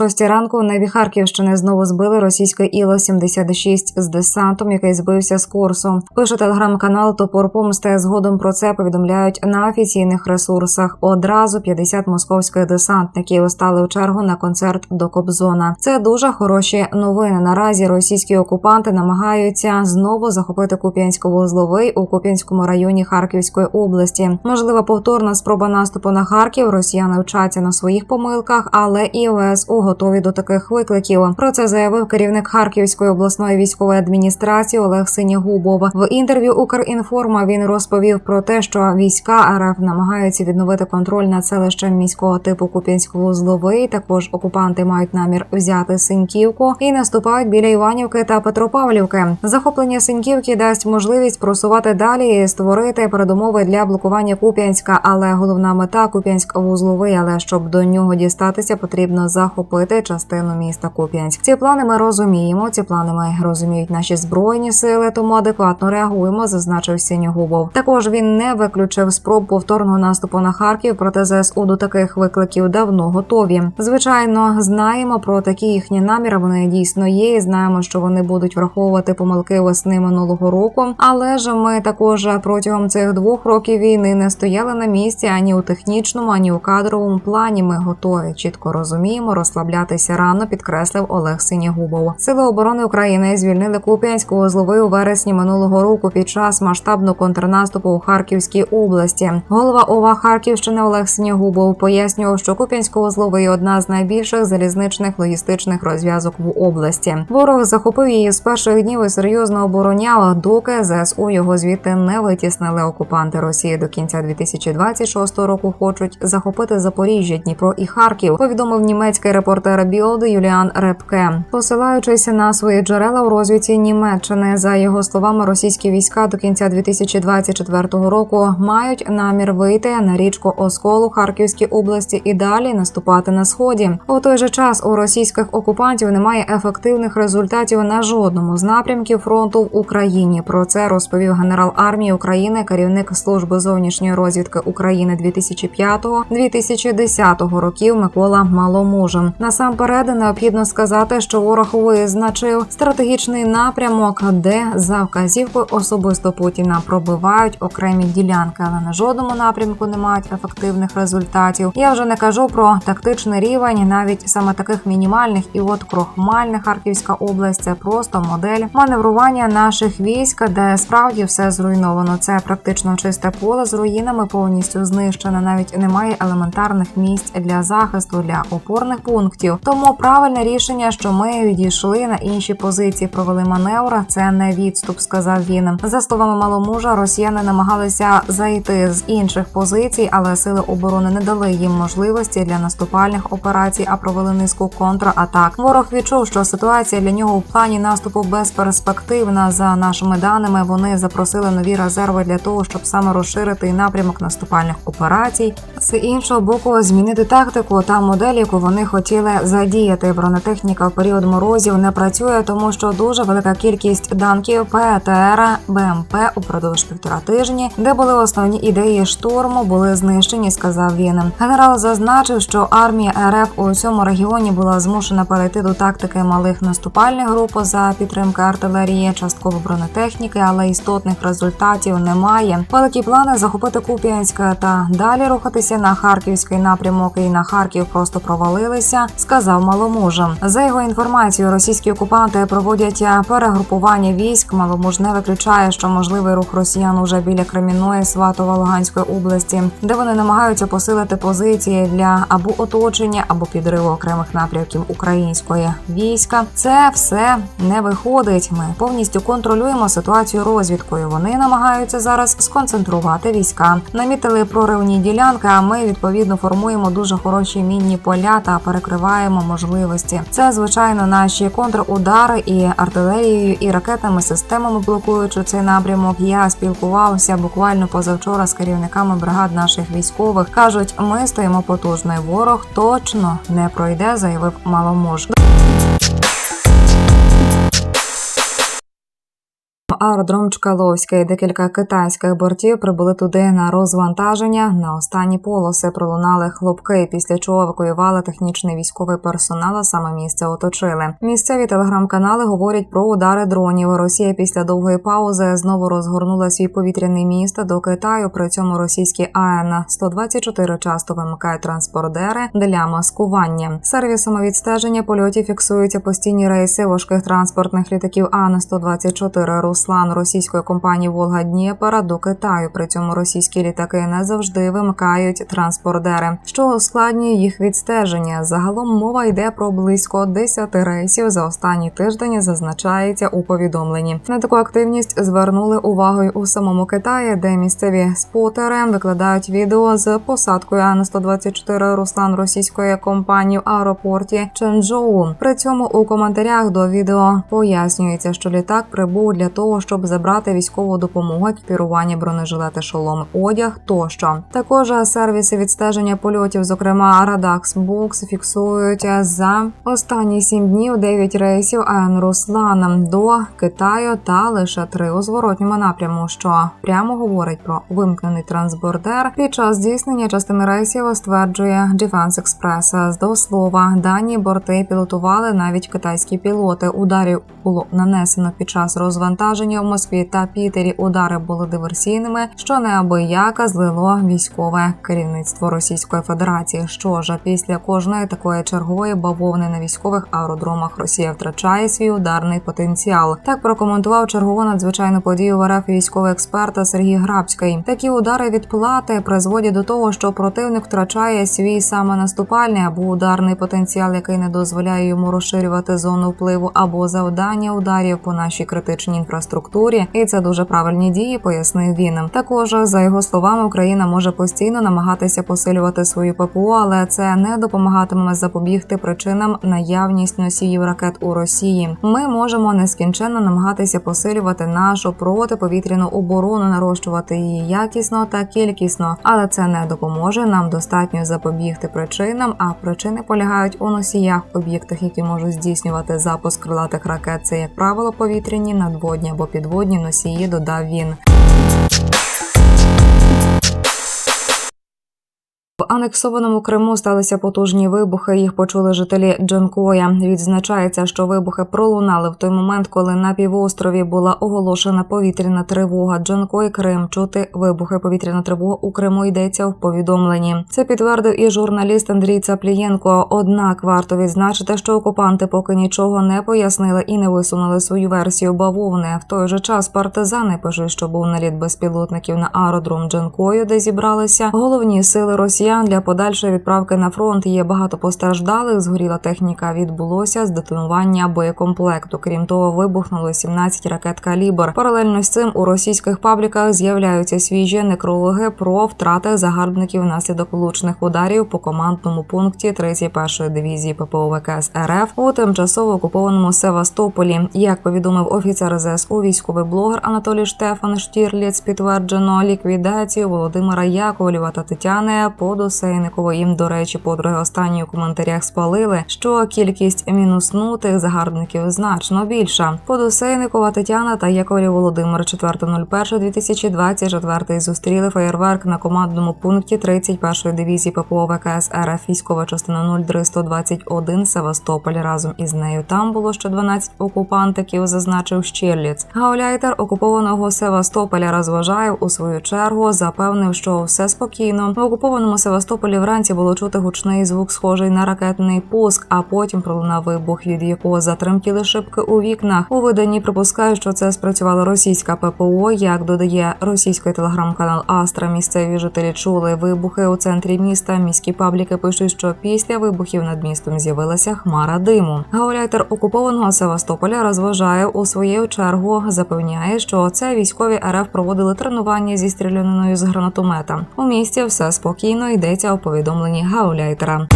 шостій ранку в небі Харківщини знову збили російське Іла 76 з десантом, який збився з курсу. Пише телеграм-канал Топор Помсти. Згодом про це повідомляють на офіційних ресурсах. Одразу 50 московських десантників стали у чергу на концерт до Кобзона. Це дуже хороші новини. Наразі російські окупанти намагаються знову захопити Куп'янсько-Вузловий у Куп'янському районі Харківської області. Можлива повторна спроба наступу на Харків. Росіяни вчаться на своїх помилках, але і ВСУ готові до таких викликів. Про це заявив керівник Харківської обласної військової адміністрації Олег Синягубов. В інтерв'ю Укрінформа він розповів про те, що війська РФ намагаються відновити контроль над селищем міського типу Куп'янсько-Вузловий. Також окупанти мають намір взяти Синьківку і наступають біля Іванівки та Петропавлівки. Захоплення Синьківки дасть можливість просувати далі і створити передумови для блокування Куп'янська. Але головна мета Куп'янськ-Вузловий. Але щоб до нього дістатися, потрібно захопити частину міста Куп'янськ. Ці плани ми розуміємо. Ці плани ми розуміють наші збройні сили, тому адекватно реагуємо. Зазначив Сінігубов. Також він не виключив спроб повторного наступу на Харків. Проте ЗСУ до таких викликів давно готові. Звичайно, знаємо про такі їхні наміри. Вони дійсно є. і Знаємо, що вони будуть враховувати помилки весни минулого року. Але ж ми також протягом цих двох років війни не стояли на місці ані у технічному, ані у кадровому плані. Ми готові чітко розуміємо, розслаблятися рано, підкреслив Олег Синягубов. Сили оборони України звільнили Куп'янську вузловий у вересні минулого року під час масштабного контрнаступу у Харківській області. Голова ОВА Харківщини Олег Синягубов пояснював, що Куп'янсько-Вузловий одна з найбільших залізничних логістичних розв'язок в області. Ворог захопив її з перших днів і серйозно обороняв, доки ЗСУ його звідти не витіснили. Окупанти Росії до кінця 2026 року хочуть захопити Запоріжжя, Дніпро і Харків. Повідомив німецький репортер Білд Юліан Репке, посилаючись на свої джерела у розвідці Німеччини. За його словами, російські війська до кінця 2024 року мають намір вийти на річку Осколу Харківській області і далі наступати на сході. У той же час у російських окупантів немає ефективних результатів на жодному з напрямків фронту в Україні. Про це розповів генерал армії України, керівник служби зовнішньої розвідки України 2005-2010 років Микола Маломужин. Насамперед необхідно сказати, що ворог визначив стратегічний напрямок, де за вказівкою особисто Путіна пробивають окремі ділянки, але на жодному напрямку не мають ефективних результатів. Я вже не кажу про тактичний рівень, навіть саме таких мінімальних, і от крохмальна Харківська область це просто модель маневрування наших військ, де справді все зруйновано. Це практично чисте поле з руїнами, повністю знищене. Навіть немає елементарних місць для захисту для опорних пунктів. Тому правильне рішення, що ми відійшли на інші позиції, провели маневр. Це не відступ, сказав він. За словами маломужа, росіяни намагалися зайти з інших позицій, але сили оборони не дали їм можливості для наступальних операцій, а провели низку контратак. Ворог відчув, що ситуація для нього у плані наступу безперспективна. За нашими даними, вони запросили нові резерви для того, щоб саме розширити напрямок наступальних операцій. З іншого боку, змінити тактику та модель, яку вони хотіли задіяти. Бронетехніка в період морозів не працює, тому що дуже велика кількість данків ПТР, БМП упродовж півтора тижні, де були основні ідеї штурму, були знищені. Сказав він. Генерал зазначив, що армія РФ у цьому регіоні була змушена перейти до тактики малих наступальних груп за підтримки артилерії, частково бронетехніки, але істотних результатів немає. Великі плани захопити Куп'янськ та далі рухатися на харківський напрямок і на Харків просто провалилися. Сказав маломужа. За його інформацією, російські окупанти проводять перегрупування військ. Маломуж не виключає, що можливий рух росіян уже біля Кремінної, Сватова, Луганської області, де вони намагаються посилити позиції для або оточення, або підриву окремих напрямків української війська. Це все не виходить. Ми повністю контролюємо ситуацію розвідкою. Вони намагаються зараз сконцентрувати війська. Намітили проривні ділянки. А ми відповідно формуємо дуже хороші мінні поля та перекриваємо можливості. Це звичайно наші контрудари і артилерією, і ракетними системами блокуючи цей напрямок. Я спілкувався буквально позавчора з керівниками бригад наших військових. кажуть, ми стоїмо потужний Ворог точно не пройде, заявив маломож. Аеродром Чкаловський. Декілька китайських бортів прибули туди на розвантаження. На останні полоси пролунали хлопки, після чого евакуювали технічний військовий персонал. а Саме місце оточили. Місцеві телеграм-канали говорять про удари дронів. Росія після довгої паузи знову розгорнула свій повітряний міст до Китаю. При цьому російські АН 124 часто вимикають транспордери для маскування. Сервісами відстеження польотів фіксуються постійні рейси важких транспортних літаків АН 124 Руслан російської компанії Волга Дніпера до Китаю. При цьому російські літаки не завжди вимикають транспордери, що ускладнює їх відстеження. Загалом мова йде про близько 10 рейсів за останній тиждень. Зазначається у повідомленні. На таку активність звернули увагу й у самому Китаї, де місцеві спотери викладають відео з посадкою ан 124 Руслан російської компанії в аеропорті Ченчжоу. При цьому у коментарях до відео пояснюється, що літак прибув для того, щоб забрати військову допомогу, екіпірування бронежилети, шоломи, одяг тощо. Також сервіси відстеження польотів, зокрема Radax Box, фіксують за останні сім днів 9 рейсів АН Руслан до Китаю та лише три у зворотньому напряму, що прямо говорить про вимкнений трансбордер. Під час здійснення частини рейсів стверджує Defense Express. До слова, дані борти пілотували навіть китайські пілоти. Ударів було нанесено під час розвантаження в Москві та Пітері. Удари були диверсійними, що неабияка злило військове керівництво Російської Федерації. Що ж після кожної такої чергової бавовни на військових аеродромах Росія втрачає свій ударний потенціал. Так прокоментував чергову надзвичайну подію в РФ військовий експерт Сергій Грабський. Такі удари відплати призводять до того, що противник втрачає свій саме наступальний або ударний потенціал, який не дозволяє йому розширювати зону впливу або завдання ударів по нашій критичній інфраструктурі. І це дуже правильні дії, пояснив він. Також за його словами, Україна може постійно намагатися посилювати свою ППО, але це не допомагатиме запобігти причинам наявність носіїв ракет у Росії. Ми можемо нескінченно намагатися посилювати нашу протиповітряну оборону, нарощувати її якісно та кількісно, але це не допоможе. Нам достатньо запобігти причинам. А причини полягають у носіях, об'єктах, які можуть здійснювати запуск крилатих ракет. Це як правило повітряні, надводні або підводні носії. Додав він. В анексованому Криму сталися потужні вибухи. Їх почули жителі Джанкоя. Відзначається, що вибухи пролунали в той момент, коли на півострові була оголошена повітряна тривога. Джанкой, Крим, чути вибухи. Повітряна тривога у Криму йдеться в повідомленні. Це підтвердив і журналіст Андрій Цаплієнко. Однак варто відзначити, що окупанти поки нічого не пояснили і не висунули свою версію бавовни. В той же час партизани пишуть, що був наліт безпілотників на аеродром Джанкою, де зібралися головні сили Росіян для подальшої відправки на фронт. Є багато постраждалих. Згоріла техніка. Відбулося здетонування боєкомплекту. Крім того, вибухнуло 17 ракет калібр. Паралельно з цим у російських пабліках з'являються свіжі некрологи про втрати загарбників внаслідок влучних ударів по командному пункті 31-ї дивізії ППО ВКС РФ у тимчасово окупованому Севастополі. Як повідомив офіцер ЗСУ, військовий блогер Анатолій Штефан Штірліц, підтверджено ліквідацію Володимира Яковлєва та Тетяни Подосейникової. Їм, до речі, подруги останні у коментарях спалили, що кількість мінуснутих загарбників значно більша. Подосейникова Тетяна та Яковлів Володимир 4.01.2024 зустріли феєрверк на командному пункті 31-ї дивізії ППО ВКС РФ військова частина 0321 Севастополь. Разом із нею там було ще 12 окупантиків, зазначив Щірліц. Гауляйтер окупованого Севастополя розважає у свою чергу, запевнив, що все спокійно. В окупованому Севастополі вранці було чути гучний звук, схожий на ракетний пуск, а потім пролунав вибух, від якого затремтіли шибки у вікнах. У виданні припускають, що це спрацювала російська ППО. Як додає російський телеграм-канал Астра, місцеві жителі чули вибухи у центрі міста. Міські пабліки пишуть, що після вибухів над містом з'явилася хмара диму. Гауляйтер окупованого Севастополя розважає у свою чергу. Запевняє, що це військові РФ проводили тренування зі стріляниною з гранатомета. У місті все спокійно йдеться у повідомленні Гауляйтера.